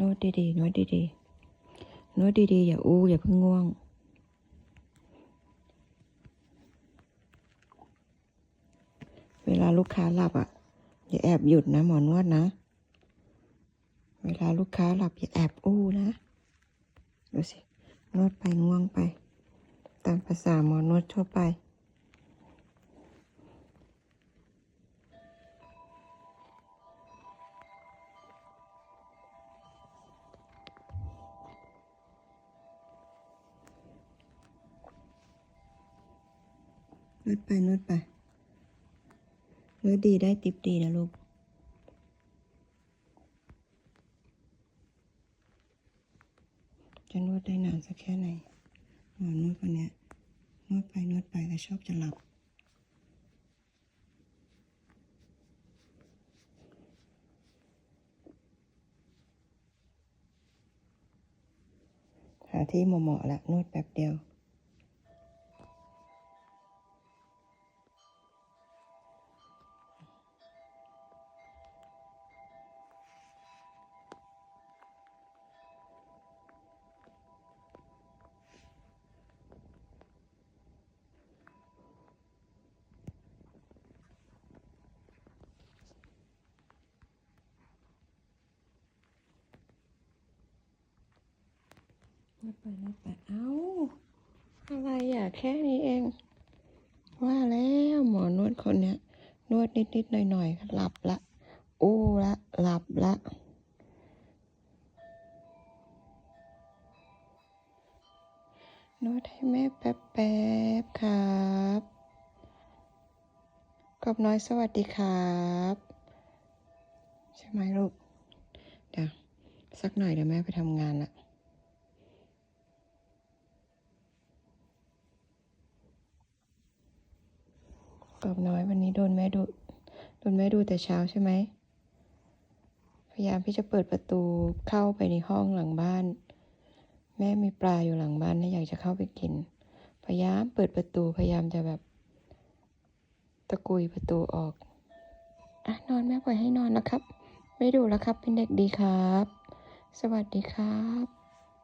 นวดดีๆนวดดีๆนวดดีๆ อย่าอู้อย่าเพิ่งง่วง เวลาลูกค้าหลับอะ อย่าแอบหยุดนะหมอนวดนะ เวลาลูกค้าหลับอย่าแอบอู้นะ ดูสิ นวดไปง่วงไป ตามภาษาหมอนวดทั่วไป วดไปนวดไปนวดดีได้ติบดีนะลูกจะนวดได้นานสักแค่ไหนหมอนวดคนเนี้ยนวดไปนวดไปแล้วชอบจะหลับ หาที่เหมาะๆละนวดแป๊บเดียว นวดไปนวดไปเอ้า อะไรอะ แค่นี้เอง ว่าแล้วหมอนวดคนเนี้ย นวดนิดๆหน่อยๆหลับละ อู้ละหลับละนวดให้แม่แป๊บๆครับกบน้อยสวัสดีครับ ใช่ไหมลูกเดี๋ยวสักหน่อยเดี๋ยวแม่ไปทำงานละ กบน้อยวันนี้โดนแม่ดูโดนแม่ดูแต่เช้าใช่ไหม พยายามที่จะเปิดประตูเข้าไปในห้องหลังบ้าน แม่มีปลาอยู่หลังบ้านนะอยากจะเข้าไปกิน พยายามเปิดประตูพยายามจะแบบ ตะกุยประตูออกอะนอนแม่ปล่อยให้นอนนะครับ ไม่ดูแล้วครับ เป็นเด็กดีครับ สวัสดีครับ